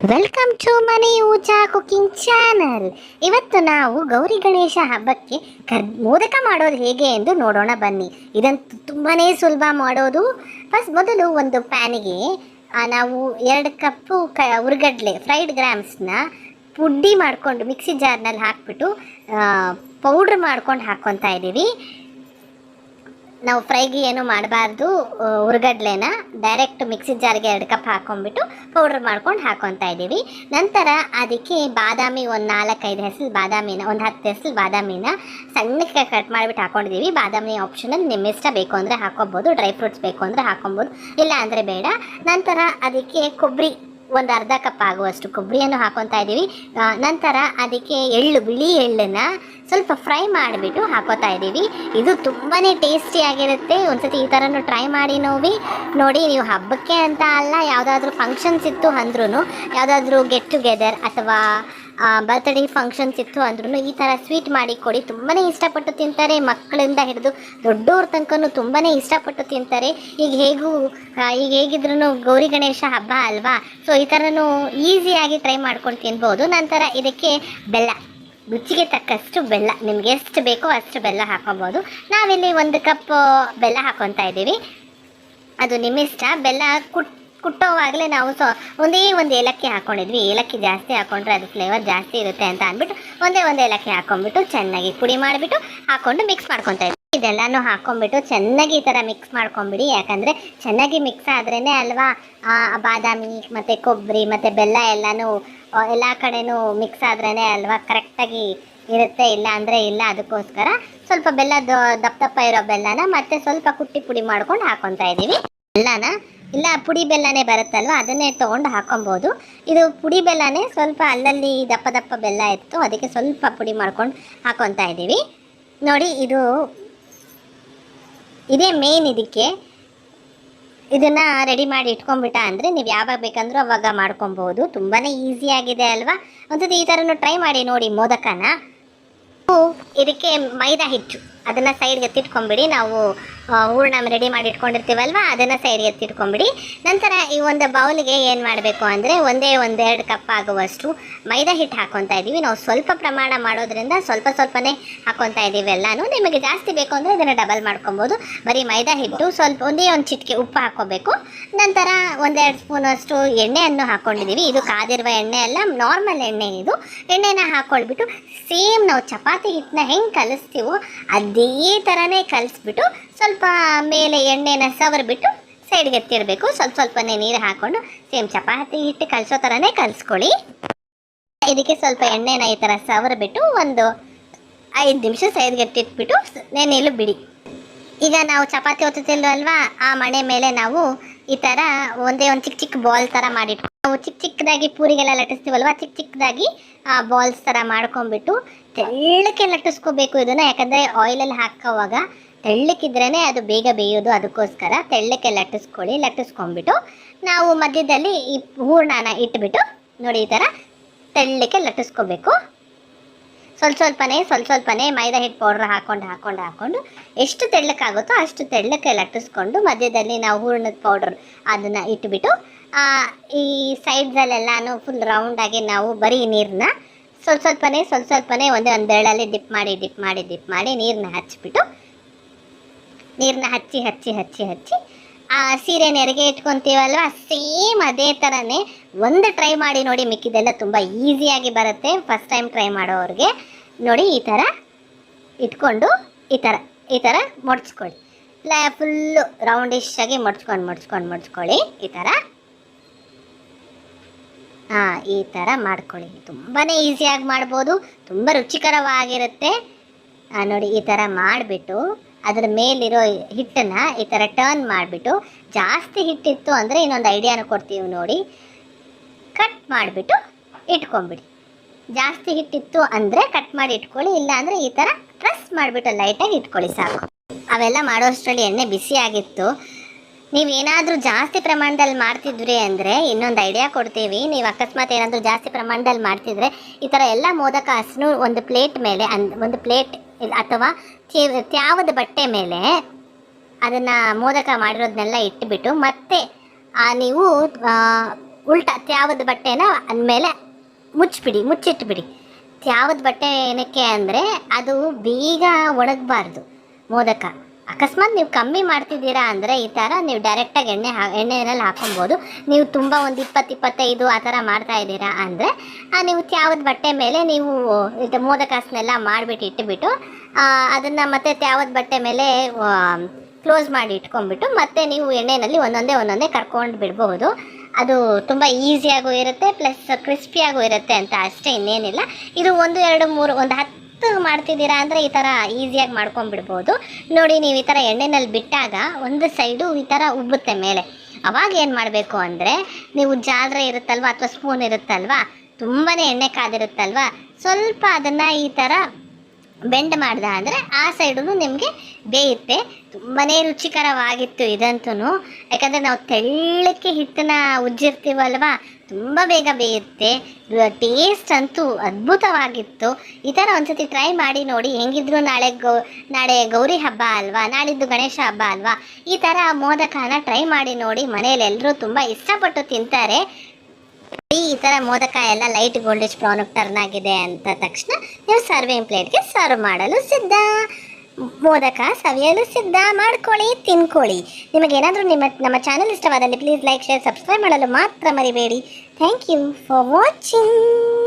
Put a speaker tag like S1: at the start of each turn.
S1: Welcome to ಮನಿ ಊಜಾ cooking channel ಇವತ್ತು ನಾವು ಗೌರಿ ಗಣೇಶ ಹಬ್ಬಕ್ಕೆ ಕರ್, ಮೋದಕ ಮಾಡೋದು ಹೇಗೆ ಎಂದು ನೋಡೋಣ ಬನ್ನಿ. ಇದಂತು ತುಂಬಾ ಸುಲಭ ಮಾಡೋದು. ಫಸ್ಟ್ ಮೊದಲು ಒಂದು ಪ್ಯಾನಿಗೆ ನಾವು ಎರಡು ಕಪ್ಪು ಕ, ಉರ್ಗಡ್ಲೆ ಫ್ರೈಡ್ ಗ್ರಾಮ್ಸ್ನ ಪುಡ್ಡಿ ಮಾಡಿಕೊಂಡು ಮಿಕ್ಸಿ ಜಾರ್ನಲ್ಲಿ ಹಾಕ್ಬಿಟ್ಟು ಪೌಡ್ರ್ ಮಾಡ್ಕೊಂಡು ಹಾಕ್ಕೊತಾ ಇದ್ದೀವಿ. ನಾವು ಫ್ರೈಗೆ ಏನು ಮಾಡಬಾರ್ದು ಉರ್ಗಡ್ಲೆನ ಡೈರೆಕ್ಟ್ ಮಿಕ್ಸಿ ಜಾರ್ಗೆ ಎರಡು ಕಪ್ ಹಾಕೊಂಡ್ಬಿಟ್ಟು ಪೌಡ್ರ್ ಮಾಡ್ಕೊಂಡು ಹಾಕೊತಾ ಇದ್ದೀವಿ. ನಂತರ ಅದಕ್ಕೆ ಬಾದಾಮಿ ಒಂದು ನಾಲ್ಕೈದು ಹೆಸರು ಬಾದಾಮಿನ, ಒಂದು ಹತ್ತು ಹೆಸರು ಬಾದಾಮಿನ ಸಣ್ಣಕ್ಕೆ ಕಟ್ ಮಾಡಿಬಿಟ್ಟು ಹಾಕೊಂಡಿದ್ದೀವಿ. ಬಾದಾಮಿ ಆಪ್ಷನಲ್ಲಿ ನಿಮ್ಮ ಇಷ್ಟ ಬೇಕು ಅಂದರೆ ಹಾಕೋಬೋದು ಡ್ರೈ ಫ್ರೂಟ್ಸ್ ಬೇಕು ಅಂದರೆ ಹಾಕೊಬೋದು, ಇಲ್ಲ ಅಂದರೆ ಬೇಡ. ನಂತರ ಅದಕ್ಕೆ ಕೊಬ್ಬರಿ ಒಂದು ಅರ್ಧ ಕಪ್ ಆಗುವಷ್ಟು ಕೊಬ್ಬರಿಯನ್ನು ಹಾಕೊತಾ ಇದ್ದೀವಿ. ನಂತರ ಅದಕ್ಕೆ ಎಳ್ಳು, ಬಿಳಿ ಎಳ್ಳನ್ನು ಸ್ವಲ್ಪ ಫ್ರೈ ಮಾಡಿಬಿಟ್ಟು ಹಾಕೋತಾ ಇದ್ದೀವಿ. ಇದು ತುಂಬಾ ಟೇಸ್ಟಿಯಾಗಿರುತ್ತೆ ಒಂದ್ಸತಿ ಈ ಥರನೂ ಟ್ರೈ ಮಾಡಿ ನೋವಿ ನೋಡಿ, ನೀವು ಹಬ್ಬಕ್ಕೆ ಅಂತ ಅಲ್ಲ, ಯಾವುದಾದ್ರೂ ಫಂಕ್ಷನ್ಸ್ ಇತ್ತು ಅಂದ್ರೂ ಯಾವುದಾದ್ರೂ ಗೆಟ್ ಟುಗೆದರ್ ಅಥವಾ ಬರ್ತ್ಡೇ ಫಂಕ್ಷನ್ಸ್ ಇತ್ತು ಅಂದ್ರೂ ಈ ಥರ ಸ್ವೀಟ್ ಮಾಡಿ ಕೊಡಿ. ತುಂಬಾ ಇಷ್ಟಪಟ್ಟು ತಿಂತಾರೆ. ಮಕ್ಕಳಿಂದ ಹಿಡಿದು ದೊಡ್ಡವ್ರ ತನಕನೂ ತುಂಬಾ ಇಷ್ಟಪಟ್ಟು ತಿಂತಾರೆ. ಈಗ ಹೇಗೂ ಈಗ ಹೇಗಿದ್ರು ಗೌರಿ ಗಣೇಶ ಹಬ್ಬ ಅಲ್ವಾ? ಸೊ ಈ ಥರನೂ ಈಸಿಯಾಗಿ ಟ್ರೈ ಮಾಡ್ಕೊಂಡು ತಿನ್ಬೋದು. ನಂತರ ಇದಕ್ಕೆ ಬೆಲ್ಲ. ರುಚಿಗೆ ತಕ್ಕಷ್ಟು ಬೆಲ್ಲ, ನಿಮ್ಗೆ ಎಷ್ಟು ಬೇಕೋ ಅಷ್ಟು ಬೆಲ್ಲ ಹಾಕೊಬೋದು. ನಾವಿಲ್ಲಿ ಒಂದು ಕಪ್ ಬೆಲ್ಲ ಹಾಕೊತಾ ಇದ್ದೀವಿ. ಅದು ನಿಮ್ಮಿಷ್ಟ. ಬೆಲ್ಲ ಕುಟ್, ಕುಟ್ಟೋವಾಗಲೇ ನಾವು ಸೊ, ಒಂದೇ ಒಂದು ಏಲಕ್ಕಿ ಹಾಕ್ಕೊಂಡಿದ್ವಿ ಏಲಕ್ಕಿ ಜಾಸ್ತಿ ಹಾಕ್ಕೊಂಡ್ರೆ ಅದು ಫ್ಲೇವರ್ ಜಾಸ್ತಿ ಇರುತ್ತೆ ಅಂತ ಅಂದ್ಬಿಟ್ಟು ಒಂದೇ ಒಂದು ಏಲಕ್ಕಿ ಹಾಕೊಂಡ್ಬಿಟ್ಟು ಚೆನ್ನಾಗಿ ಪುಡಿ ಮಾಡಿಬಿಟ್ಟು ಹಾಕೊಂಡು ಮಿಕ್ಸ್ ಮಾಡ್ಕೊತಾ ಇದ್ವಿ. ಇದೆಲ್ಲನೂ ಹಾಕೊಂಡ್ಬಿಟ್ಟು ಚೆನ್ನಾಗಿ ಈ ಥರ ಮಿಕ್ಸ್ ಮಾಡ್ಕೊಂಬಿಡಿ ಯಾಕಂದರೆ ಚೆನ್ನಾಗಿ ಮಿಕ್ಸ್ ಆದ್ರೇ ಅಲ್ವಾ ಬಾದಾಮಿ ಮತ್ತು ಕೊಬ್ಬರಿ ಮತ್ತು ಬೆಲ್ಲ ಎಲ್ಲನೂ ಎಲ್ಲ ಕಡೆನೂ ಮಿಕ್ಸ್ ಆದ್ರೇ ಅಲ್ವಾ? ಕರೆಕ್ಟಾಗಿ ಇರುತ್ತೆ, ಇಲ್ಲ ಅಂದರೆ ಇಲ್ಲ ಅದಕ್ಕೋಸ್ಕರ ಸ್ವಲ್ಪ ಬೆಲ್ಲ ದಪ್ಪ ದಪ್ಪ ಇರೋ ಬೆಲ್ಲನ ಮತ್ತೆ ಸ್ವಲ್ಪ ಕುಟ್ಟಿ ಪುಡಿ ಮಾಡ್ಕೊಂಡು ಹಾಕೊತಾ ಇದ್ದೀವಿ. ಬೆಲ್ಲನ, ಇಲ್ಲ ಪುಡಿ ಬೆಲ್ಲನೇ ಬರುತ್ತಲ್ವ? ಅದನ್ನೇ ತೊಗೊಂಡು ಹಾಕೊಬೋದು. ಇದು ಪುಡಿ ಬೆಲ್ಲನೇ ಸ್ವಲ್ಪ ಅಲ್ಲಲ್ಲಿ ದಪ್ಪ ದಪ್ಪ ಬೆಲ್ಲ ಇತ್ತು, ಅದಕ್ಕೆ ಸ್ವಲ್ಪ ಪುಡಿ ಮಾಡ್ಕೊಂಡು ಹಾಕೊತಾ ಇದ್ದೀವಿ. ನೋಡಿ, ಇದು, ಇದೇ ಮೇನ್ ಇದಕ್ಕೆ ಇದನ್ನ ರೆಡಿ ಮಾಡಿ ಇಟ್ಕೊಂಡ್ಬಿಟ್ಟ ಅಂದರೆ ನೀವು ಯಾವಾಗ ಬೇಕಂದ್ರೂ ಅವಾಗ ಮಾಡ್ಕೊಬೋದು. ತುಂಬಾ ಈಸಿಯಾಗಿದೆ ಅಲ್ವಾ? ಒಂದ್ಸತಿ ಈ ಥರನೂ ಟ್ರೈ ಮಾಡಿ ನೋಡಿ ಮೋದಕನ. ಇದಕ್ಕೆ ಮೈದಾ ಹಿಟ್ಟು. ಅದನ್ನು ಸೈಡ್ಗೆ ತಿಟ್ಕೊಂಬಿಡಿ ನಾವು ಹೂರ್ಣ ರೆಡಿ ಮಾಡಿ ಇಟ್ಕೊಂಡಿರ್ತೀವಲ್ವ? ಅದನ್ನು ಸೈಡ್ಗೆ ಎತ್ತಿಟ್ಕೊಂಬಿಡಿ ನಂತರ ಈ ಒಂದು ಬೌಲ್ಗೆ ಏನು ಮಾಡಬೇಕು ಅಂದರೆ ಒಂದೇ ಒಂದೆರಡು ಕಪ್ ಆಗುವಷ್ಟು ಮೈದಾ ಹಿಟ್ಟು ಹಾಕೊತಾ ಇದ್ದೀವಿ. ನಾವು ಸ್ವಲ್ಪ ಪ್ರಮಾಣ ಮಾಡೋದ್ರಿಂದ ಸ್ವಲ್ಪ ಸ್ವಲ್ಪನೇ ಹಾಕೊತಾ ಇದ್ದೀವಿ ಎಲ್ಲನೂ. ನಿಮಗೆ ಜಾಸ್ತಿ ಬೇಕು ಅಂದರೆ ಇದನ್ನು ಡಬಲ್ ಮಾಡ್ಕೊಬೋದು. ಬರೀ ಮೈದಾ ಹಿಟ್ಟು ಸ್ವಲ್ಪ ಒಂದೇ ಒಂದು ಚಿಟಿಕೆ ಉಪ್ಪು ಹಾಕೋಬೇಕು. ನಂತರ ಒಂದೆರಡು ಸ್ಪೂನಷ್ಟು ಎಣ್ಣೆಯನ್ನು ಹಾಕ್ಕೊಂಡಿದ್ದೀವಿ ಇದು ಕಾದಿರುವ ಎಣ್ಣೆ ಅಲ್ಲ ನಾರ್ಮಲ್ ಎಣ್ಣೆ ಇದು. ಎಣ್ಣೆನ ಹಾಕ್ಕೊಳ್ಬಿಟ್ಟು ಸೇಮ್ ನಾವು ಚಪಾತಿ ಹಿಟ್ಟನ್ನ ಹೆಂಗೆ ಕಲಿಸ್ತೀವೋ ಅದೇ ಥರನೇ ಕಲಿಸ್ಬಿಟ್ಟು ಸ್ವಲ್ಪ ಮೇಲೆ ಎಣ್ಣೆನ ಸವರ್ಬಿಟ್ಟು ಸೈಡ್ಗೆ ಎತ್ತಿಡಬೇಕು. ಸ್ವಲ್ಪ ಸ್ವಲ್ಪನೇ ನೀರು ಹಾಕ್ಕೊಂಡು ಸೇಮ್ ಚಪಾತಿ ಹಿಟ್ಟು ಕಲಿಸೋ ಥರನೇ ಕಲಿಸ್ಕೊಳ್ಳಿ. ಇದಕ್ಕೆ ಸ್ವಲ್ಪ ಎಣ್ಣೆನ ಈ ಥರ ಸವರ್ಬಿಟ್ಟು ಒಂದು ಐದು ನಿಮಿಷ ಸೈಡ್ಗೆ ಎತ್ತಿಟ್ಬಿಟ್ಟು ನೆನೆಯಲು ಬಿಡಿ. ಈಗ ನಾವು ಚಪಾತಿ ಒತ್ತುತ್ತಿಲ್ವಲ್ವಾ ಆ ಮಣೆ ಮೇಲೆ ನಾವು ಈ ಥರ ಒಂದೇ ಒಂದು ಚಿಕ್ಕ ಚಿಕ್ಕ ಬಾಲ್ ಥರ ಮಾಡಿಟ್ಟು, ನಾವು ಚಿಕ್ಕ ಚಿಕ್ಕದಾಗಿ ಪೂರಿಗೆಲ್ಲ ಲಟ್ಟಿಸ್ತೀವಲ್ವಾ? ಚಿಕ್ಕ ಚಿಕ್ಕದಾಗಿ ಆ ಬಾಲ್ಸ್ ಥರ ಮಾಡ್ಕೊಂಡ್ಬಿಟ್ಟು ತೆಳ್ಳಕ್ಕೆ ಲಟ್ಟಿಸ್ಕೋಬೇಕು ಇದನ್ನು. ಯಾಕಂದರೆ ಆಯಿಲಲ್ಲಿ ಹಾಕೋವಾಗ ತೆಳ್ಳಕ್ಕಿದ್ರೇ ಅದು ಬೇಗ ಬೇಯೋದು ಅದಕ್ಕೋಸ್ಕರ ತೆಳ್ಳಕ್ಕೆ ಲಟ್ಟಿಸ್ಕೊಳ್ಳಿ, ಲಟ್ಟಿಸ್ಕೊಂಡ್ಬಿಟ್ಟು ನಾವು ಮಧ್ಯದಲ್ಲಿ ಈ ಹೂರ್ಣನ ಇಟ್ಬಿಟ್ಟು ನೋಡಿ ಈ ಥರ ತೆಳ್ಳಕ್ಕೆ ಲಟ್ಟಿಸ್ಕೋಬೇಕು. ಸ್ವಲ್ಪ ಸ್ವಲ್ಪನೇ ಸ್ವಲ್ಪ ಸ್ವಲ್ಪನೇ ಮೈದಾ ಹಿಟ್ಟು ಪೌಡ್ರ್ ಹಾಕೊಂಡು ಹಾಕ್ಕೊಂಡು ಹಾಕ್ಕೊಂಡು ಎಷ್ಟು ತೆಳ್ಳಕ್ಕಾಗುತ್ತೋ ಅಷ್ಟು ತೆಳ್ಳಕ್ಕೆ ಲಟ್ಟಿಸ್ಕೊಂಡು ಮಧ್ಯದಲ್ಲಿ ನಾವು ಹೂರ್ಣದ ಪೌಡ್ರ್ ಅದನ್ನು ಇಟ್ಬಿಟ್ಟು ಈ ಸೈಡ್ಸಲ್ಲೆಲ್ಲಾನು ಫುಲ್ ರೌಂಡಾಗಿ ನಾವು ಬರೀ ನೀರನ್ನ ಸ್ವಲ್ಪ ಸ್ವಲ್ಪನೇ ಸ್ವಲ್ಪ ಸ್ವಲ್ಪನೇ ಒಂದೇ ಒಂದು ಬೆರಳಲ್ಲಿ ಡಿಪ್ ಮಾಡಿ ಡಿಪ್ ಮಾಡಿ ಡಿಪ್ ಮಾಡಿ ನೀರನ್ನ ಹಚ್ಬಿಟ್ಟು ನೀರನ್ನ ಹಚ್ಚಿ ಹಚ್ಚಿ ಹಚ್ಚಿ ಹಚ್ಚಿ, ಆ ಸೀರೆ ನೆರಿಗೆ ಇಟ್ಕೊತೀವಲ್ವ? ಸೇಮ್ ಅದೇ ಥರನೇ ಒಂದು ಟ್ರೈ ಮಾಡಿ ನೋಡಿ ಮಿಕ್ಕಿದೆಲ್ಲ ತುಂಬ ಈಸಿಯಾಗಿ ಬರುತ್ತೆ. ಫಸ್ಟ್ ಟೈಮ್ ಟ್ರೈ ಮಾಡೋವ್ರಿಗೆ ನೋಡಿ ಈ ಥರ ಇಟ್ಕೊಂಡು ಈ ಥರ ಈ ಥರ ಮಡ್ಚ್ಕೊಳ್ಳಿ. ಇಲ್ಲ ಫುಲ್ಲು ರೌಂಡಿಶ್ ಆಗಿ ಮಡ್ಚ್ಕೊಂಡು ಮಡ್ಚ್ಕೊಂಡು ಈ ಥರ ಹಾಂ, ಈ ಥರ ಮಾಡ್ಕೊಳ್ಳಿ. ತುಂಬಾ ಈಸಿಯಾಗಿ ಮಾಡ್ಬೋದು. ತುಂಬ ರುಚಿಕರವಾಗಿರುತ್ತೆ. ನೋಡಿ ಈ ಥರ ಮಾಡಿಬಿಟ್ಟು ಅದರ ಮೇಲಿರೋ ಹಿಟ್ಟನ್ನು ಈ ಥರ ಟರ್ನ್ ಮಾಡಿಬಿಟ್ಟು ಜಾಸ್ತಿ ಹಿಟ್ಟಿತ್ತು ಅಂದರೆ ಇನ್ನೊಂದು ಐಡಿಯಾನ ಕೊಡ್ತೀವಿ ನೋಡಿ. ಕಟ್ ಮಾಡಿಬಿಟ್ಟು ಇಟ್ಕೊಂಬಿಡಿ ಜಾಸ್ತಿ ಹಿಟ್ಟಿತ್ತು ಅಂದರೆ ಕಟ್ ಮಾಡಿ ಇಟ್ಕೊಳ್ಳಿ, ಇಲ್ಲ ಅಂದರೆ ಈ ಥರ ಪ್ರೆಸ್ ಮಾಡಿಬಿಟ್ಟು ಲೈಟಾಗಿ ಇಟ್ಕೊಳ್ಳಿ ಸಾಕು. ಅವೆಲ್ಲ ಮಾಡೋಷ್ಟರಲ್ಲಿ ಎಣ್ಣೆ ಬಿಸಿ ಆಗಿತ್ತು. ನೀವೇನಾದರೂ ಜಾಸ್ತಿ ಪ್ರಮಾಣದಲ್ಲಿ ಮಾಡ್ತಿದ್ರಿ ಅಂದರೆ ಇನ್ನೊಂದು ಐಡಿಯಾ ಕೊಡ್ತೀವಿ. ನೀವು ಅಕಸ್ಮಾತ್ ಏನಾದರೂ ಜಾಸ್ತಿ ಪ್ರಮಾಣದಲ್ಲಿ ಮಾಡ್ತಿದ್ರೆ ಈ ಥರ ಎಲ್ಲ ಮೋದಕ ಹಸನು ಒಂದು ಪ್ಲೇಟ್ ಮೇಲೆ ಒಂದು ಪ್ಲೇಟ್ ಅಥವಾ ತ್ಯ- ತ್ಯಾವದ ಬಟ್ಟೆ ಮೇಲೆ ಅದನ್ನು ಮೋದಕ ಮಾಡಿರೋದನ್ನೆಲ್ಲ ಇಟ್ಟುಬಿಟ್ಟು ಮತ್ತೆ, ಆ, ನೀವು ಉಲ್ಟಾ ತ್ಯಾವದ ಬಟ್ಟೆನ ಅಂದಮೇಲೆ ಮುಚ್ಚಿಬಿಡಿ, ಮುಚ್ಚಿಟ್ಬಿಡಿ. ತ್ಯಾವದ ಬಟ್ಟೆ ಏನಕ್ಕೆ ಅಂದರೆ ಅದು ಬೇಗ ಒಣಗಬಾರ್ದು ಮೋದಕ. ಅಕಸ್ಮಾತ್ ನೀವು ಕಮ್ಮಿ ಮಾಡ್ತಿದ್ದೀರಾ ಅಂದರೆ ಈ ಥರ ನೀವು ಡೈರೆಕ್ಟಾಗಿ ಎಣ್ಣೆ ಹಾ ಎಣ್ಣೆಯಲ್ಲಿ ಹಾಕೊಬೋದು. ನೀವು ತುಂಬ ಒಂದು ಇಪ್ಪತ್ತು, ಇಪ್ಪತ್ತೈದು ಆ ಥರ ಮಾಡ್ತಾ ಇದ್ದೀರಾ ಅಂದರೆ ನೀವು ತ್ಯಾವದ ಬಟ್ಟೆ ಮೇಲೆ ನೀವು ಇದು ಮೋದಕಾಸನ್ನೆಲ್ಲ ಮಾಡಿಬಿಟ್ಟು ಇಟ್ಟುಬಿಟ್ಟು ಅದನ್ನು ಮತ್ತೆ ತ್ಯಾವದ ಬಟ್ಟೆ ಮೇಲೆ ಕ್ಲೋಸ್ ಮಾಡಿ ಇಟ್ಕೊಂಡ್ಬಿಟ್ಟು ಮತ್ತೆ ನೀವು ಎಣ್ಣೆಯಲ್ಲಿ ಒಂದೊಂದೇ ಒಂದೊಂದೇ ಕರ್ಕೊಂಡು ಬಿಡಬಹುದು ಅದು ತುಂಬ ಈಸಿಯಾಗೂ ಇರುತ್ತೆ, ಪ್ಲಸ್ ಕ್ರಿಸ್ಪಿಯಾಗೂ ಇರುತ್ತೆ ಅಂತ ಅಷ್ಟೇ ಇನ್ನೇನಿಲ್ಲ. ಇದು ಒಂದು, ಎರಡು, ಮೂರು, ಒಂದು ಹತ್ತು ಮಾಡ್ತಿದ್ದೀರಾ ಅಂದರೆ ಈ ಥರ ಈಸಿಯಾಗಿ ಮಾಡ್ಕೊಂಡ್ಬಿಡ್ಬೋದು. ನೋಡಿ, ನೀವು ಈ ಥರ ಎಣ್ಣೆನಲ್ಲಿ ಬಿಟ್ಟಾಗ ಒಂದು ಸೈಡು ಈ ಥರ ಉಬ್ಬುತ್ತೆ ಮೇಲೆ. ಅವಾಗ ಏನು ಮಾಡಬೇಕು ಅಂದರೆ, ನೀವು ಜಾಲರೆ ಇರುತ್ತಲ್ವ, ಅಥವಾ ಸ್ಪೂನ್ ಇರುತ್ತಲ್ವಾ ತುಂಬಾ ಎಣ್ಣೆ ಕಾದಿರುತ್ತಲ್ವ, ಸ್ವಲ್ಪ ಅದನ್ನು ಈ ಥರ ಬೆಂಡ್ ಮಾಡ್ದ ಅಂದರೆ ಆ ಸೈಡು ನಿಮಗೆ ಬೇಯುತ್ತೆ. ತುಂಬಾ ರುಚಿಕರವಾಗಿತ್ತು ಇದಂತೂ ಯಾಕಂದರೆ ನಾವು ತೆಳ್ಳಕ್ಕೆ ಹಿಟ್ಟನ್ನ ಉಜ್ಜಿರ್ತೀವಲ್ವಾ, ತುಂಬ ಬೇಗ ಬೇಯುತ್ತೆ. ಟೇಸ್ಟ್ ಅಂತೂ ಅದ್ಭುತವಾಗಿತ್ತು. ಈ ಥರ ಒಂದ್ಸತಿ ಟ್ರೈ ಮಾಡಿ ನೋಡಿ, ಹೆಂಗಿದ್ರು ನಾಳೆ ಗೌ, ನಾಳೆ ಗೌರಿ ಹಬ್ಬ ಅಲ್ವಾ, ನಾಳಿದ್ದು ಗಣೇಶ ಹಬ್ಬ ಅಲ್ವಾ, ಈ ಥರ ಮೋದಕನ ಟ್ರೈ ಮಾಡಿ ನೋಡಿ ಮನೇಲಿ ಎಲ್ಲರೂ ತುಂಬ ಇಷ್ಟಪಟ್ಟು ತಿಂತಾರೆ. ಈ ಥರ ಮೋದಕ ಎಲ್ಲ ಲೈಟ್ ಗೋಲ್ಡೇಜ್ ಬ್ರೌನ್ ಟರ್ನ್ ಆಗಿದೆ ಅಂತ ತಕ್ಷಣ ನೀವು ಸರ್ವಿಂಗ್ ಪ್ಲೇಟ್ಗೆ ಸರ್ವ್ ಮಾಡಲು ಸಿದ್ಧ. ಮೋದಕ ಸವಿಯಲು ಸಿದ್ಧ. ಮಾಡ್ಕೊಳ್ಳಿ, ತಿನ್ಕೊಳ್ಳಿ. ನಿಮಗೇನಾದರೂ ನಿಮ್ಮ, ನಮ್ಮ ಚಾನಲ್ ಇಷ್ಟವಾದಲ್ಲಿ ಪ್ಲೀಸ್ ಲೈಕ್ ಶೇರ್ ಸಬ್ಸ್ಕ್ರೈಬ್ ಮಾಡಲು ಮಾತ್ರ ಮರಿಬೇಡಿ. Thank you for watching